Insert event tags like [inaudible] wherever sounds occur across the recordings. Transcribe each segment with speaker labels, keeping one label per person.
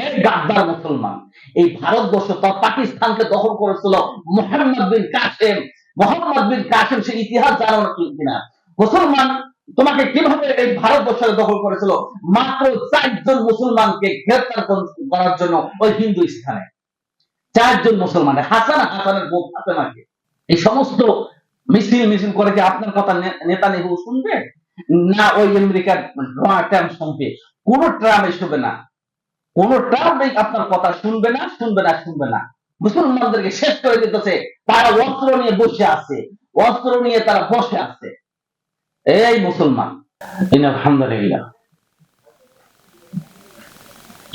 Speaker 1: গাদ্দার মুসলমান। এই ভারতবর্ষ তার পাকিস্তানকে দখল করেছিল মোহাম্মদ বিন মোহাম্মদ বিন সে ইতিহাস জানো কিনা? মুসলমান তোমাকে কীভাবে এই দখল করেছিল? মাত্র চারজন মুসলমানকে গ্রেফতার কর- করার জন্য ওই হিন্দু স্থানে। চারজন মুসলমান, হাসান হাসানের বউ ফাতেমাকে এই সমস্ত মিছিল মিছিল করে কি আপনার কথা নেতা নেহু শুনবে? না ওই আমেরিকার ট্রাম্প শুনবে। কোন ট্রাম্প শুনবে না। কোন ট্রাম্প আপনার কথা শুনবে না শুনবে না শুনবে না। মুসলমানদেরকে শেষ করে দিতেছে, তারা অস্ত্র নিয়ে বসে আছে, অস্ত্র নিয়ে তারা বসে আছে। এই মুসলমান আলহামদুলিল্লাহ।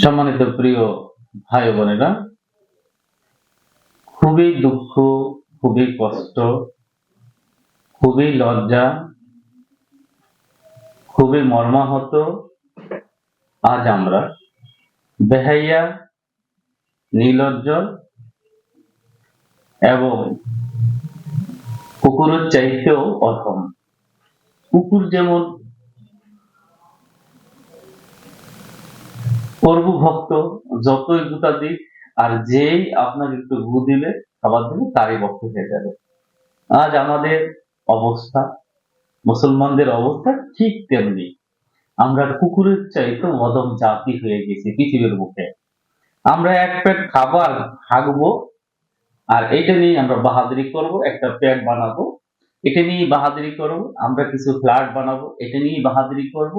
Speaker 1: সম্মানিত প্রিয় ভাই বোনেরা, খুবই দুঃখ, খুবই কষ্ট, খুবই লজ্জা, খুবই মর্মাহত আজ আমরা বেহাইয়া নীলজ্জ এবং কুকুরের চাইতেও অধম। কুকুর যেমন প্রভু ভক্ত যতই গুতা দিক, আর যেই আপনাকে একটু গু দিলে, খাবার দিলে, তারই ভক্ত হয়ে যাবে। আজ আমাদের অবস্থা, মুসলমানদের অবস্থা ঠিক তেমনি। আমরা কুকুরের চাইতে অদম জাতি হয়ে গেছি পৃথিবীর বুকে। আমরা এক পেট খাবার হাগবো, আর এটা নিয়ে আমরা বাহাদুরি করব, একটা প্যাট বানাবো, এটা নিয়ে বাহাদুরি করব, আমরা কিছু ফ্ল্যাট বানাবো, এটা নিয়ে বাহাদুরি করব,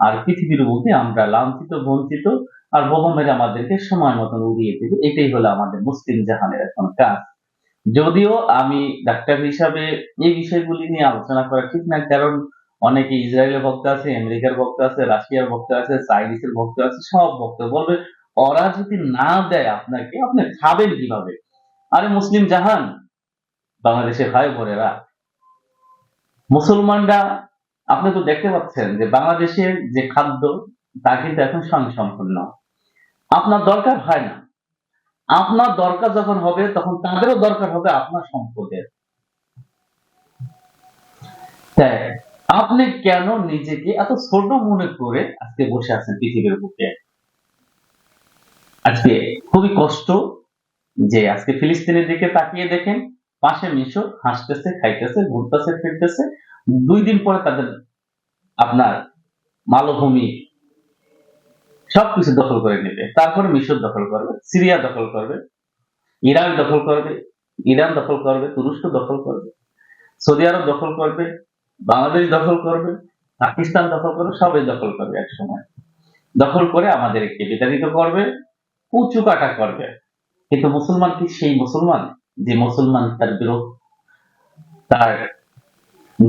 Speaker 1: আর পৃথিবীর বুকে আমরা লাঞ্ছিত, বঞ্চিত, আর বোমা আমাদেরকে সময় মতন উড়িয়ে দেবে। এটাই হলো আমাদের মুসলিম জাহানের এখন কাজ। যদিও আমি ডাক্তার হিসাবে এই বিষয়গুলি নিয়ে আলোচনা করা ঠিক না, কারণ অনেকে ইসরায়েলের ভক্ত আছে, আমেরিকার ভক্ত আছে, রাশিয়ার ভক্ত আছে, চাইনিজের ভক্ত আছে, সব ভক্ত বলবে, ওরা যদি না দেয় আপনাকে, আপনি খাবেন কীভাবে? আরে মুসলিম জাহান, বাংলাদেশের ভাই বোনেরা, মুসলমানরা, আপনি তো দেখতে পাচ্ছেন যে বাংলাদেশের যে খাদ্য, তা কিন্তু এখন স্বয়ংসম্পূর্ণ। আপনার দরকার হয় না। আপনার দরকার যখন হবে, তখন তাদেরও দরকার হবে আপনার সম্পদের। তাই আপনি কেন নিজেকে এত ছোট মনে করে আজকে বসে আছেন পৃথিবীর বুকে? আজকে খুবই কষ্ট যে আজকে ফিলিস্তিনের দিকে তাকিয়ে দেখেন, পাশে মিশর হাসতেছে, খাইতেছে, ঘুরতেছে, ফিরতেছে। দুই দিন পরে তাদের আপনার মালভূমি সবকিছু দখল করে নেবে। তারপরে মিশর দখল করবে, সিরিয়া দখল করবে, ইরান দখল করবে, ইরান দখল করবে, তুরস্ক দখল করবে, সৌদি আরব দখল করবে বাংলাদেশ দখল করবে, পাকিস্তান দখল করবে, সবাই দখল করবে এক সময়। দখল করে আমাদেরকে বিতাড়িত করবে, উঁচু কাটা করবে। কিন্তু মুসলমান কি সেই মুসলমান? যে মুসলমান তার বিরোধ তার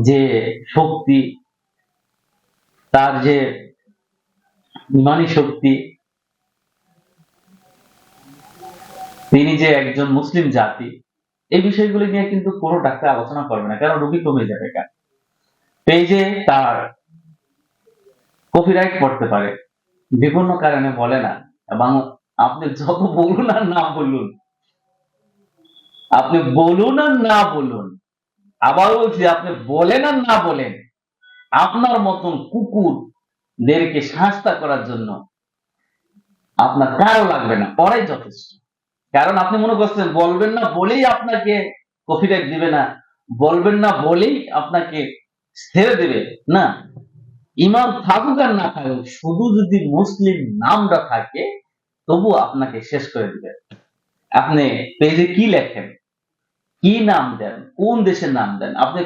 Speaker 1: যে শক্তি, তার যে ইমানি শক্তি, তিনি যে একজন মুসলিম জাতি, এই বিষয়গুলি নিয়ে কিন্তু কোনো ডাক্তার আলোচনা করবে না কারণ রোগী কমে যাবে কেন? পেজে তার কপিরাইট করতে পারে। বিভিন্ন কারণে বলে না। এবং আপনি যত বলুন আর না বলুন, আপনি বলুন আর না বলুন, আবার বলছি আপনি বলেন আর না বলেন, আপনার মতন কুকুরদেরকে শাস্তা করার জন্য আপনার কারও লাগবে না পরাই যথেষ্ট। কারণ আপনি মনে করছেন, বলবেন না বলেই আপনাকে কপিরাইট দিবে না, বলবেন না বলেই আপনাকে ছেড়ে দেবে। না। ইমাম থাকুক আর না থাকুক, শুধু যদি মুসলিম নামটা থাকে, তবু আপনাকে শেষ করে দিবে। আপনি পেজে কি লেখেন? কি নাম দেন? কোন দেশের নাম দেন? আপনি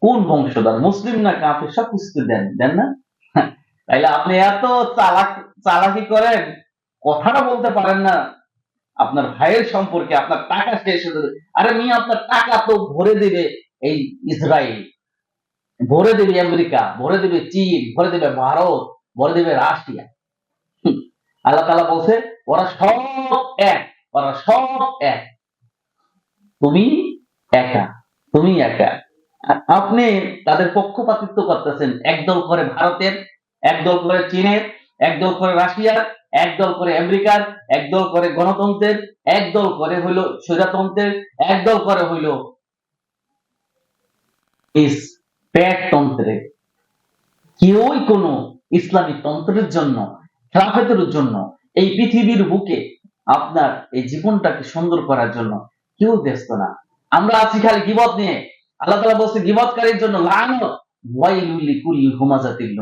Speaker 1: কোন বংশধর? মুসলিম না কাফের? সব কিছু দেন দেন না? [laughs] তাইলে আপনি এত চালাক, চালাকি করেন, কথাটা বলতে পারেন না। আপনার ভাইয়ের সম্পর্কে আপনার টাকা শেষ হয়ে আরে মেয়ে, আপনার টাকা তো ভরে দেবে এই ইসরায়েল ভরে দেবে আমেরিকা, ভরে দেবে চীন, ভরে দেবে ভারত, ভরে দেবে রাশিয়া। আল্লাহ তালা বলছে, ওরা সব এক, ওরা সব এক। তুমি একা তুমি একা। আপনি তাদের পক্ষপাতিত্ব করতেছেন, একদল করে ভারতের, একদল করে চীনের, একদল করে রাশিয়ার, একদল করে আমেরিকার, একদল করে গণতন্ত্রের, একদল করে হইল স্বৈরতন্ত্রের, একদল করে হইল তন্ত্রের কেউই কোনো ইসলামী তন্ত্রের জন্য, খেলাফতের জন্য, এই পৃথিবীর বুকে আপনার এই জীবনটাকে সুন্দর করার জন্য কেউ ব্যস্ত না। আমরা আছি খালি গিবত নিয়ে। আল্লাহ তালা বলছে, গিবতকারীর জন্য লানত। ওয়াইলুলি কুল্লি হুমাজাতিল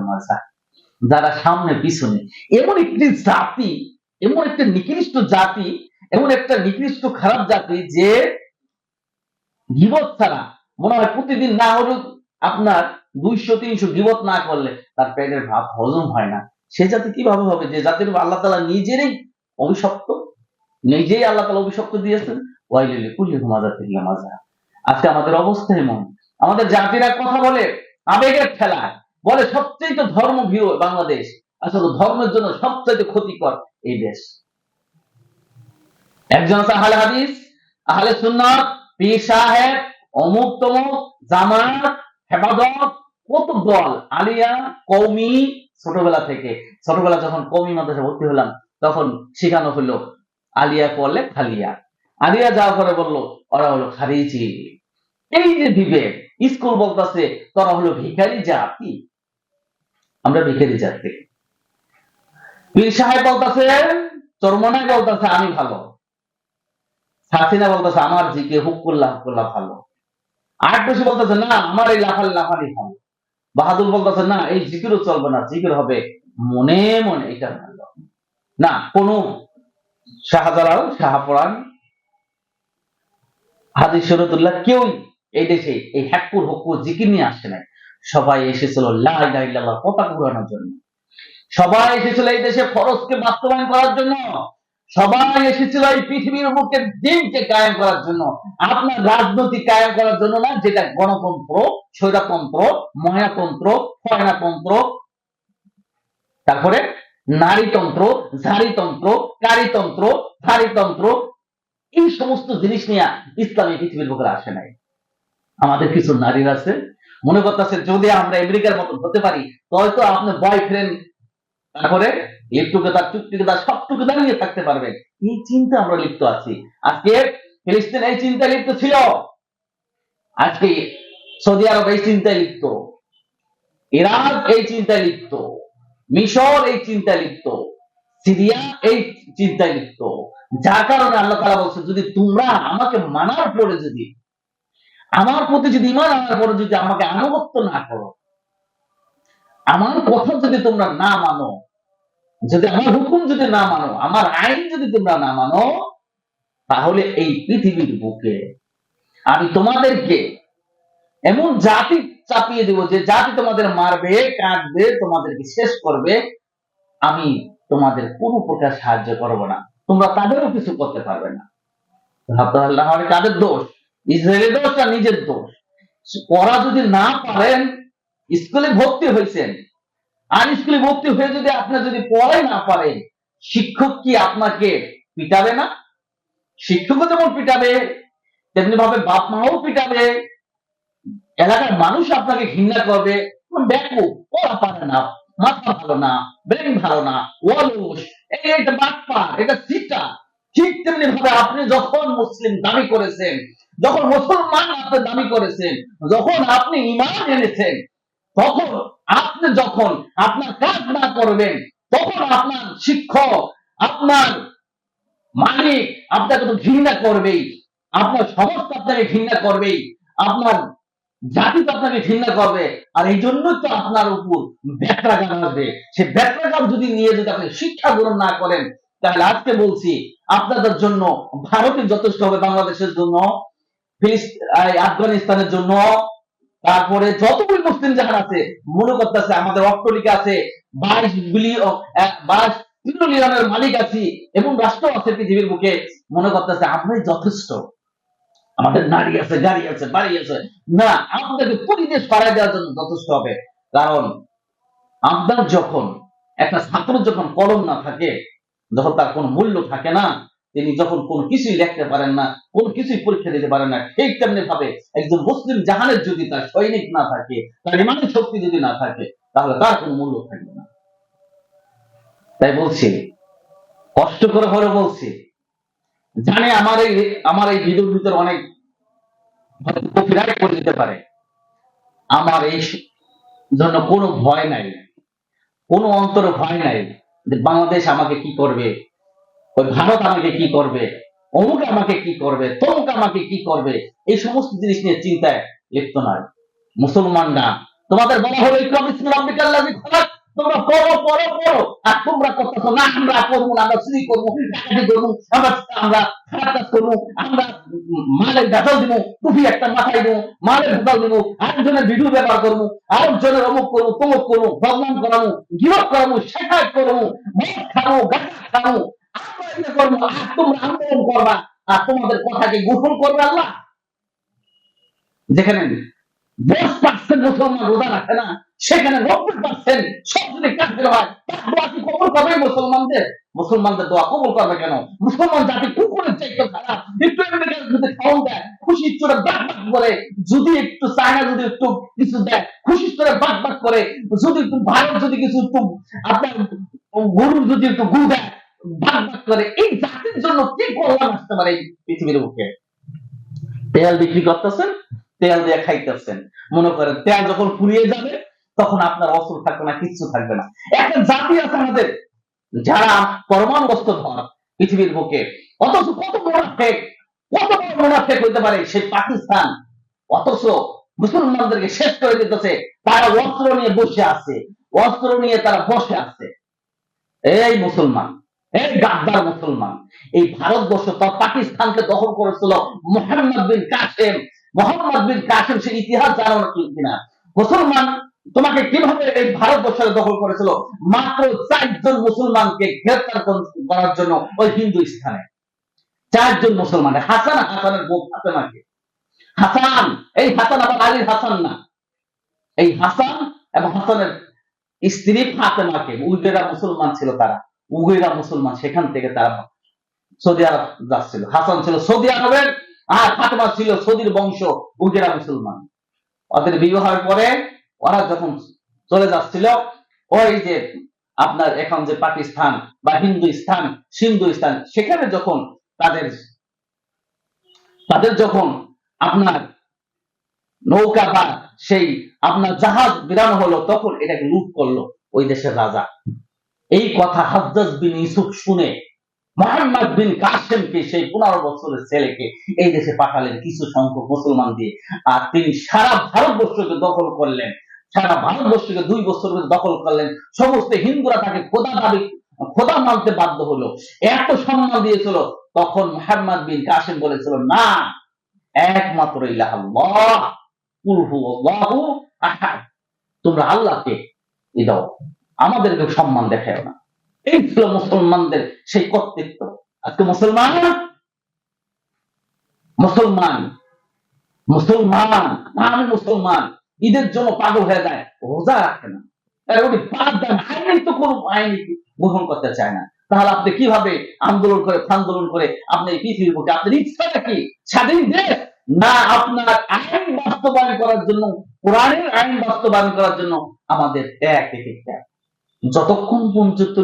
Speaker 1: যারা সামনে পিছনে, এমন একটি জাতি, এমন একটা নিকৃষ্ট জাতি, এমন একটা নিকৃষ্ট খারাপ জাতি যে গিবত ছাড়া মনে হয় প্রতিদিন না হলেও আপনার দুইশো, তিনশো গিবত না করলে তার পেটের ভাত হজম হয় না। সে জাতি কীভাবে হবে? যে জাতির আল্লাহ তালা নিজেরই অভিশপ্ত, নিজেই আল্লাহ তালা অভিশপ্ত দিয়েছেন। ওয়াইলিলি কুল্লি হুমাজাতিল মাজা আজকে আমাদের অবস্থা এমন। আমাদের জাতিরা কথা বলে, আবেগের খেলায় বলে সবচেয়ে তো ধর্ম ভীরু বাংলাদেশ। আসলে ধর্মের জন্য সবচেয়ে ক্ষতিকর এই দেশ। একজন আছে আহলে হাদিস, আহলে সুন্নাত, পীর সাহেব অমুক তমুক জামাত হেফাজত কত দল? আলিয়া কৌমি ছোটবেলা থেকে। ছোটবেলা যখন কৌমি মাদ্রাসা ভর্তি হলাম, তখন শেখানো হলো, আলিয়া পড়লে খালিয়া। আলিয়া যাওয়ার পরে বলল, ওরা হলো খারিজি। এই যে বিবেক স্কুল বলতেছে, তোরা হলো ভিখারি জাতি। আমরা ভিখারি জাতি। পীর সাহেব বলতেছে চরমনায় বলতেছে আমি ভালো। হাসিনা বলতেছে, আমার জিকে হুকুল্লাহ হুকুল্লাহ ভালো। আট বসে বলতেছে, না, আমার এই লাফালি লাফালি ভালো বাহাদুর বলতেছে, না, এই জিকিরও চলবে না, জিকির হবে মনে মনে। এটা না, কোন শাহজালাল শাহপুরান হাদিস শরতুল্লাহ কেউই এই দেশে এই হ্যাকুর হকুর জিকির নিয়ে আসে নাই। সবাই এসেছিল লাল পতাকা উড়ানোর জন্য। সবাই এসেছিল এই দেশে ফরজকে বাস্তবায়ন করার জন্য। সবাই এসেছিল এই পৃথিবীর বুকে দিনকে কায়েম করার জন্য। আপনার রাজনীতি কায়েম করার জন্য না, যেটা গণতন্ত্র, স্বৈরতন্ত্র ময়নাতন্ত্র ফয়নাতন্ত্র তারপরে নারীতন্ত্র, ঝাড়িতন্ত্র, কারিতন্ত্র ধারিতন্ত্র এই সমস্ত জিনিস নিয়ে ইসলামী পৃথিবীর বুকে আসে নাই। আমাদের কিছু নারীর আছে, মনে করতেছে যদি আমরা আমেরিকার মতন হতে পারি হয়তো আপনার বয়ফ্রেন্ড তারপরে লিপ্টুকেদার চুক্তিকেদার সব টুকেদার নিয়ে থাকতে পারবেন এই চিন্তা আমরা লিপ্ত আছি। আজকে ফিলিস্তিন এই চিন্তায় লিপ্ত ছিল। আজকে সৌদি আরব এই চিন্তায় লিপ্ত। ইরাক এই চিন্তায় লিপ্ত। মিশর এই চিন্তায় লিপ্ত। সিরিয়া এই চিন্তায় লিপ্ত। যার কারণে আল্লাহ তালা বলছে যদি তোমরা আমাকে মানার পরে যদি, আমার প্রতি যদি ইমান আনার পরে যদি আমাকে আনুগত্য না করো, আমার কথা যদি তোমরা না মানো যদি আমার হুকুম যদি না মানো, আমার আইন যদি তোমরা না মানো, তাহলে এই পৃথিবীর বুকে আমি তোমাদেরকে এমন জাতি চাপিয়ে দেব যে জাতি তোমাদের মারবে কাটবে তোমাদেরকে শেষ করবে। আমি তোমাদের কোনো প্রকার সাহায্য করব না। তোমরা তাদেরও কিছু করতে পারবে না। পারলে আমার কাদের দোষ? ইসরায়েলের দোষ আর নিজের দোষ? ওরা যদি না পারেন, স্কুলে ভর্তি হয়েছেন আর স্কুলে ভর্তি হয়ে যদি আপনি যদি পড়ে না পারেন, শিক্ষক কি আপনাকে পিটাবে না? শিক্ষকও যেমন পিটাবে তেমনি ভাবে বাপ মাও পিটাবে। এলাকার মানুষ আপনাকে ঘৃণা করবে। দেখো ওরা পারে না, মাথা ভালো না ব্রেন ভালো না, অলস এটা বাটপা এটা সিটা। ঠিক তেমনি ভাবে আপনি যখন মুসলিম দাবি করেছেন, যখন মুসলমান আপনি দাবি করেছেন, যখন আপনি ইমান এনেছেন, তখন আপনি যখন আপনার কাজ না করবেন, তখন আপনার শিক্ষক, আপনার মালিক আপনাকে তো ঘৃণা করবেই। আপনার সমস্ত আপনাকে ঘৃণা করবেই। আপনার জাতি তো আপনাকে ঘৃণা করবে। আর এই জন্য তো আপনার উপর ব্যত্রাঘাত আসবে। সে ব্যত্রাঘাত যদি নিয়ে যদি আপনি শিক্ষা গ্রহণ না করেন, তাহলে আজকে বলছি, আপনাদের জন্য ভারতের যথেষ্ট হবে বাংলাদেশের জন্য আফগানিস্তানের জন্য। তারপরে যতগুলি মুসলিম জাহান আছে, মনে করতেছে আমাদের অট্টলিকা আছে, বাইশ বিলিয়ন বাইশ ট্রিলিয়নের মালিক আছি এবং রাষ্ট্র আছে পৃথিবীর বুকে, মনে করতেছে আমরাই যথেষ্ট। আমাদের নারী আছে গাড়ি আছে বাড়ি আছে। না আপনাদেরকে পরিবেশ পাড়ায় দেওয়ার জন্য যথেষ্ট হবে। কারণ আপনার যখন, একটা ছাত্র যখন কলম না থাকে, যখন তার কোনো মূল্য থাকে না তিনি যখন কোনো কিছুই লিখতে পারেন না, কোন কিছুই পরীক্ষা দিতে পারেন না, ঠিক তেমনি ভাবে একজন মুসলিম জাহানের যদি তার সৈনিক না থাকে, তার ইমানের শক্তি যদি না থাকে, তাহলে তার কোনো মূল্য থাকবে না। তাই বলছি, কষ্ট করে হলে বলছি, জানে আমার এই আমার এই ভিডিওর ভিতরে অনেক কপিরাইট করে দিতে পারে। আমার এই জন্য কোনো ভয় নাই, কোনো অন্তরে ভয় নাই যে বাংলাদেশ আমাকে কি করবে ওই ভারত আমাকে কি করবে? অমুক আমাকে কি করবে? তমুক আমাকে কি করবে? এই সমস্ত জিনিস নিয়ে চিন্তায় লিপ্ত নয়। মুসলমানরা, তোমাদের বলা হলো, ইকরাম ইসলাম তোমরা পড়ো পড়ো পড়ো। আর তোমরা করতেছো, না, আমরা করব না, আমরা চুরি করব, ডাকাতি করব, আমরা আমরা খারাপ কাজ করব, আমরা মালের ভেতল দিব, টুপি একটা মাথায় দিব, মালের ভেতল দিব, আরেকজনের ভিডিও ব্যবহার করব, আরেকজনের অমুক করব, তমুক করব, বদনাম করাবো, গিরফ করাবো শেখায় করব, মদ খাব আমরা এটা যেখানে দশ পার্সেন্ট মুসলমান রোজা রাখে না, সেখানে নব্বই পার্সেন্ট সব যদি করবে মুসলমানদের? মুসলমানদের দোয়া কবল করবে কেন? মুসলমান জাতি কুকুরের চাইতে খারাপ দেয়, খুশি চোরে বাক বাক করে, যদি একটু চায়না যদি একটু কিছু দেয়, খুশি চোরে বাক বাক করে, যদি একটু ভারত যদি কিছু একটু, আপনার গরুর যদি একটু গু দেয় করে এই জাতির জন্য কি আসতে পারে পৃথিবীর বুকে। তেল বিক্রি করতেছেন, তেল দিয়ে খাইতেছেন। মনে করেন তেল যখন ফুরিয়ে যাবে, তখন আপনার অস্ত্র থাকবে না, কিচ্ছু থাকবে না। একটা জাতি আছে আমাদের, যারা পরমাণুগ্রস্ত ধর পৃথিবীর বুকে। অথচ কত মোনাফেক, কত বড় মোনাফেক হইতে পারে সে পাকিস্তান। অথচ মুসলমানদেরকে শেষ করে দিতেছে, তারা অস্ত্র নিয়ে বসে আছে, অস্ত্র নিয়ে তারা বসে আছে। এই মুসলমান গাদ্দার মুসলমান, এই ভারতবর্ষ তার পাকিস্তানকে দখল করেছিল মোহাম্মদ বিন মোহাম্মদ বিন সে ইতিহাস জানো কিনা? মুসলমান তোমাকে কীভাবে এই দখল করেছিল? মাত্র চারজন মুসলমানকে গ্রেফতার কর- করার জন্য ওই হিন্দু স্থানে। চারজন মুসলমান, হাসান হাসানের বউ ফাতেমাকে। হাসান, এই হাসান আবার আলীর হাসান না। এই হাসান এবং হাসানের স্ত্রী ফাতেমাকে উইগেরা মুসলমান ছিল তারা। উগেরা মুসলমান, সেখান থেকে তারা সৌদি আরব যাচ্ছিল। হাসান ছিল সৌদি আরবের, আর ফাতেমা ছিল সৌদির বংশ উগেরা মুসলমান। ওদের বিবাহের পরে ওরা যখন চলে যাচ্ছিল, ওই যে আপনার এখন যে পাকিস্তান বা হিন্দুস্তান সিন্ধুস্তান সেখানে যখন তাদের তাদের যখন আপনার নৌকা বা সেই আপনার জাহাজ বিরানো হলো, তখন এটাকে লুট করল ওই দেশের রাজা। এই কথা হাজ্জাজ বিন ইউসুফ শুনে মোহাম্মদ বিন কাসেমকে সেই পনেরো বছরের ছেলেকে এই দেশে পাঠালেন কিছু সংখ্যক মুসলমান দিয়ে। আর তিনি সারা ভারতবর্ষকে দখল করলেন, সারা ভারতবর্ষকে দুই বছর দখল করলেন। সমস্ত হিন্দুরা তাকে খোদা দাবি, খোদা মানতে বাধ্য হলো। এত সম্মান দিয়েছিল, তখন মোহাম্মদ বিন কাসেম বলেছিল, না, একমাত্র ইলাহ তোমরা আল্লাহকে ই দাও। আমাদেরকে সম্মান দেখায় না। এই ছিল মুসলমানদের সেই কর্তৃত্ব। আজকে মুসলমান? মুসলমান। মুসলমান। আমি মুসলমান। ঈদের জন্য পাগল হয়ে যায়, রোজা রাখে না। গ্রহণ করতে চায় না। তাহলে আপনি কীভাবে আন্দোলন করে আন্দোলন করে আপনি পৃথিবীর বুকে, আপনার ইচ্ছাটা কি? স্বাধীন দেশ? না, আপনার আইন বাস্তবায়ন করার জন্য, কোরআনের আইন বাস্তবায়ন করার জন্য আমাদের এক এক যতক্ষণ পর্যন্ত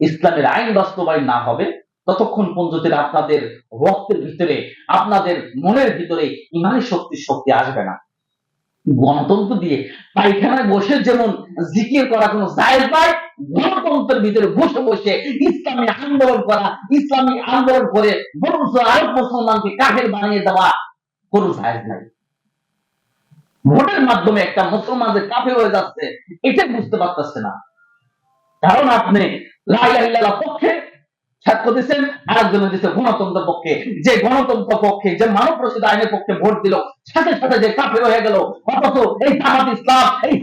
Speaker 1: ইসলামের আইন বাস্তবায়ন না হবে, ততক্ষণ পর্যন্ত আপনাদের রক্তের ভিতরে, আপনাদের মনের ভিতরে ইমানের শক্তি শক্তি আসবে না। গণতন্ত্র দিয়ে পায়খানায় বসে যেমন জিকির করা কোনো জায়েজ নাই গণতন্ত্রের ভিতরে বসে বসে ইসলামী আন্দোলন করা, ইসলামী আন্দোলন করে বরঞ্চ আরব মুসলমানকে কাফের বানিয়ে দেওয়া কোনো জায়েজ নাই। ভোটের মাধ্যমে একটা মুসলমানদের কাফের হয়ে যাচ্ছে, এটা বুঝতে পারতেছে না। কারণ আপনি লাইলাহ পক্ষে সাক্ষ্য দিচ্ছেন আরেকজন দিচ্ছে গণতন্ত্র পক্ষে। যে গণতন্ত্র পক্ষে, যে মানব রচিত আইনের পক্ষে ভোট দিল, সাথে সাথে যে কাফের হয়ে গেল, অথচ এই জামাত ইসলাম, এই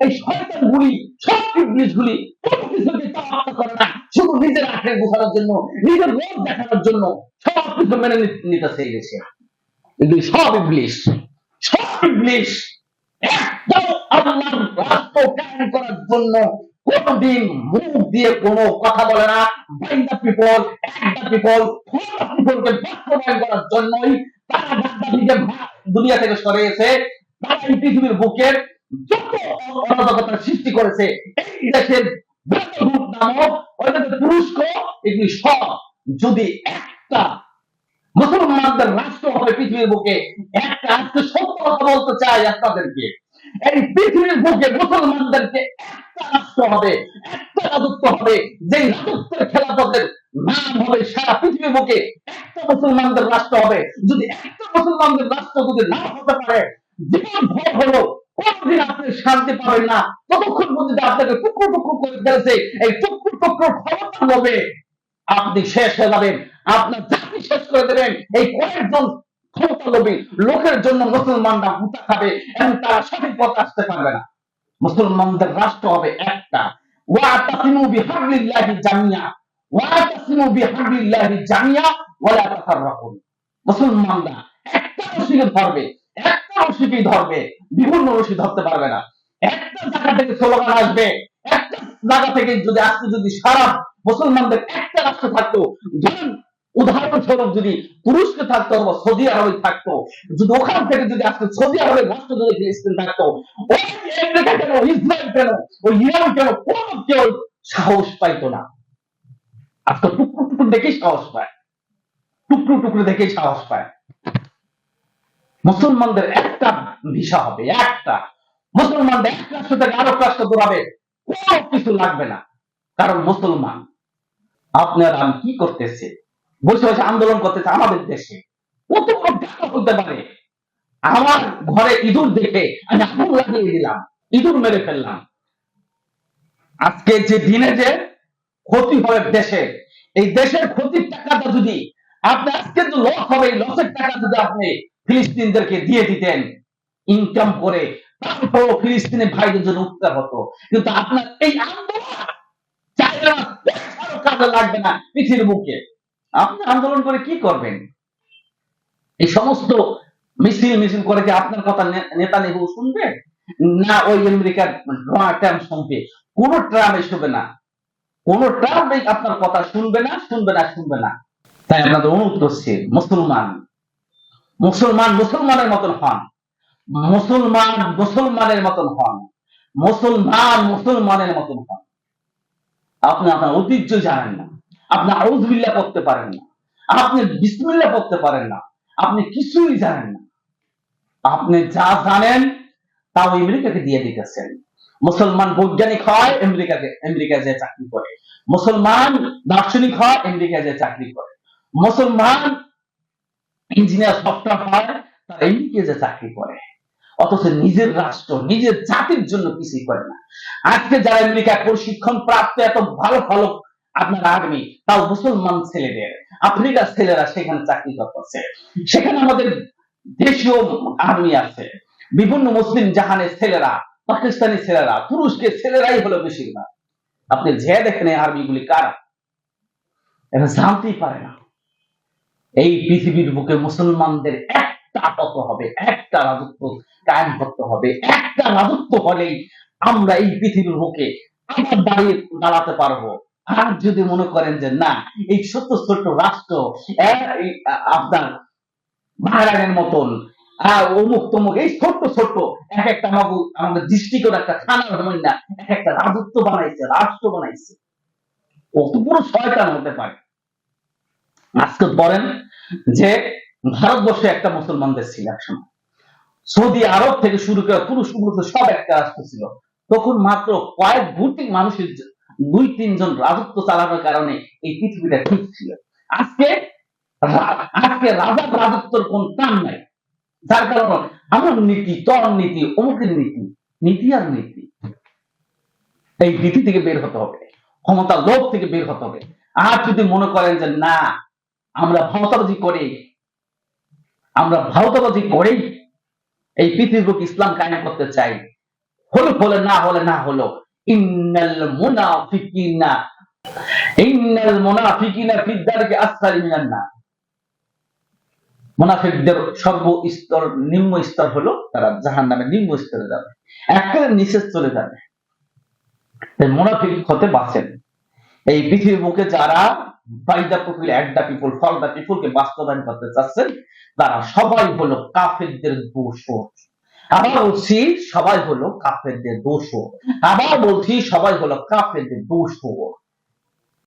Speaker 1: এই শয়তান গুলি, সব ইবলিশ গুলি কোনো কিছুকে তাওয়াক্কা করে না। শুধু নিজের আখের গোছানোর জন্য, নিজের রোগ দেখানোর জন্য সব কিছু মেনে নি- নিতেছে এই দেশে। এগুলি সব ইবলিশ সব ইবলিশ একটাও আল্লাহর করার জন্য কোনদিন মুখ দিয়ে কোনো কথা বলে না। পিপল পিপল পিপলকে বাস্তবায়ন করার জন্যই তারা দুনিয়া থেকে সরিয়েছে তারা পৃথিবীর বুকের যত সৃষ্টি করেছে, এই দেশের ব্রাদারহুড নামক তুরস্ক, এগুলি সব যদি একটা মুসলমানদের রাষ্ট্র হবে পৃথিবীর বুকে একটা আজকে সত্য কথা বলতে চাই আপনাদেরকে। এই পৃথিবীর বুকে মুসলমানদেরকে একটা রাষ্ট্র হবে, একটা রাজত্ব হবে যে রাজত্বের নাম হবে সারা পৃথিবীর বুকে একটা মুসলমানদের রাষ্ট্র হবে। যদি একটা মুসলমানদের রাষ্ট্র যদি না হতে পারে, জীবন হলো আপনি শান্তি পাবেন না। ততক্ষণ পর্যন্ত আপনাকে টুকরো টুকরো করে ফেলছে, এই টুকরো টুকরো ক্ষমতা হবে আপনি শেষ হয়ে যাবেন, আপনার জাতি শেষ করে দেবেন, এই কয়েকজন লোকের জন্য মুসলমানরা হুতা খাবে এবং তারা সঠিক পথ আসতে পারবে না। মুসলমানদের রাষ্ট্র হবে একটা। বিহাবলিল্লাহি জামিয়া। বিহাবলিল্লাহি জামিয়া ওয়ালা তাফাররাকুন। মুসলমানরা একটা রশিকে ধরবে, একটা ধরবে, বিভিন্ন রশি ধরতে পারবে না। একটা জায়গা থেকে স্লোগান আসবে, একটা জায়গা থেকে যদি আজকে যদি সারা মুসলমানদের একটা রাষ্ট্র থাকতো ধরুন উদাহরণস্বরূপ যদি তুরস্কে থাকতো অথবা সৌদি আরবে থাকতো, যদি ওখান থেকে যদি আজকে সৌদি আরবের রাষ্ট্র যদি ফিলিস্তিন থাকতো, ওই কেন, ইসরায়েল কেন, ওই ইরান কেন, কোন কেউ সাহস পাইতো না? আজকে টুকরো টুকরো দেখেই সাহস পায়। টুকরো টুকরো দেখেই সাহস পায়। মুসলমানদের একটা ভিসা হবে, একটা। মুসলমানদের এক রাষ্ট্র থেকে আরেক রাষ্ট্র দৌড়াবে, কোনো কিছু লাগবে না। কারণ মুসলমান, আপনার আমি কি করতেছে? বসে বসে আন্দোলন করতেছে আমাদের দেশে। কত বড় হতে পারে। আমার ঘরে ইঁদুর দেখে আমি আগুন লাগিয়ে দিলাম, ইঁদুর মেরে ফেললাম। আজকে যে দিনে যে ক্ষতি হবে দেশের এই দেশের ক্ষতির টাকাটা যদি আপনি, আজকে যে লস হবে লসের টাকা যদি আপনি ফিলিস্তিনদেরকে দিয়ে দিতেন ইনকাম করে, তারপরও ফিলিস্তিনের ভাইদের জন্য উত্তর হতো। কিন্তু আপনার এই আন্দোলন চাইলে না কাজে লাগবে না পৃথিবীর বুকে। আপনি আন্দোলন করে কি করবেন? এই সমস্ত মিছিল মিছিল করে কি আপনার কথা নেতা নেবু শুনবে? না ওই আমেরিকার ট্রাম্প শুনবে। কোন ট্রাম্প শুনবে না। কোন ট্রাম্প আপনার কথা শুনবে না শুনবে না শুনবে না। তাই আপনাদের অনুরোধ করছি, মুসলমান। মুসলমান মুসলমানের মতন হন। মুসলমান মুসলমানের মতন হন। মুসলমান মুসলমানের মতন হন। আপনি আপনার ঐতিহ্য জানেন না। আপনি আউজবিল্লা করতে পারেন না। আপনি বিসমিল্লা করতে পারেন না। আপনি কিছুই জানেন না। আপনি যা জানেন, তাও আমেরিকাকে দিয়ে দিতেছেন। মুসলমান বৈজ্ঞানিক হয়, আমেরিকাকে আমেরিকা যে চাকরি করে। মুসলমান দার্শনিক হয় আমেরিকা যে চাকরি করে। মুসলমান ইঞ্জিনিয়ার, সফটওয়্যার হয়, তার আমেরিকা যে চাকরি করে। অথচ নিজের রাষ্ট্র, নিজের জাতির জন্য কিছুই করে না। আজকে যারা আমেরিকায় প্রশিক্ষণ প্রাপ্ত এত ভালো ভালো আপনার আর্মি তাও মুসলমান ছেলেদের, আফ্রিকার ছেলেরা সেখানে চাকরি করতেছে। সেখানে আমাদের দেশীয় আর্মি আছে। বিভিন্ন মুসলিম জাহানের ছেলেরা, পাকিস্তানি ছেলেরা, তুরস্কের ছেলেরাই হলো বেশিরভাগ। আপনি যে দেখেন এই আর্মিগুলি কারা? এটা জানতেই পারে না। এই পৃথিবীর বুকে মুসলমানদের একটা আটক হবে, একটা রাজত্ব কায়েম করতে হবে, একটা রাজত্ব হলেই আমরা এই পৃথিবীর বুকে আমার দাঁড়িয়ে দাঁড়াতে পারব। আর যদি মনে করেন যে না, এই ছোট্ট ছোট্ট রাষ্ট্র আপনার বাহরাইনের মতন অমুক তমুক, এই ছোট্ট ছোট্ট, এক একটা আমাকে আমাদের দৃষ্টিকোণ একটা খানার হয় না, এক একটা রাজত্ব বানাইছে, রাষ্ট্র বানাইছে। কত বড় শয়তান হতে পারে। আজকে বলেন যে ভারতবর্ষে একটা মুসলমানদের ছিল একসময় সৌদি আরব থেকে শুরু করে পুরুষ সব একটা রাষ্ট্র ছিল। তখন মাত্র কয়েক কোটি মানুষের দুই, তিনজন রাজত্ব চালানোর কারণে এই পৃথিবীটা ঠিক ছিল। আজকে আজকে রাজার রাজত্বর কোন টান নাই। যার কারণে আমার নীতি, তোর নীতি, অমুকের নীতি নীতি আর নীতি। এই নীতি থেকে বের হতে হবে। ক্ষমতা লোভ থেকে বের হতে হবে। আর যদি মনে করেন যে না, আমরা ভাওতাবাজি করে, আমরা ভাওতাবাজি করেই এই পৃথিবীর ইসলাম কায়েম করতে চাই। হলে হলে না হলে না হলো। ইন্নাল মুনাফিকিনা ইন্নাল মুনাফিকিনা ফিদ দারকি আসফালি মিনান নার মুনাফিকদের সর্ব স্তর নিম্ন স্তর হলো তারা জাহান নামে নিম্ন স্তরে যাবে। একেবারে নিচে চলে যাবে। মুনাফিক হতে বাঁচেন এই পৃথিবীর বুকে যারা by the people the people for the পিপুলকে বাস্তবায়ন করতে চাচ্ছেন, তারা সবাই হলো কাফেরদের দোষর। আবার বলছি সবাই হলো কাফেরদের দোষ আবার বলছি সবাই হলো কাফেরদের দোষর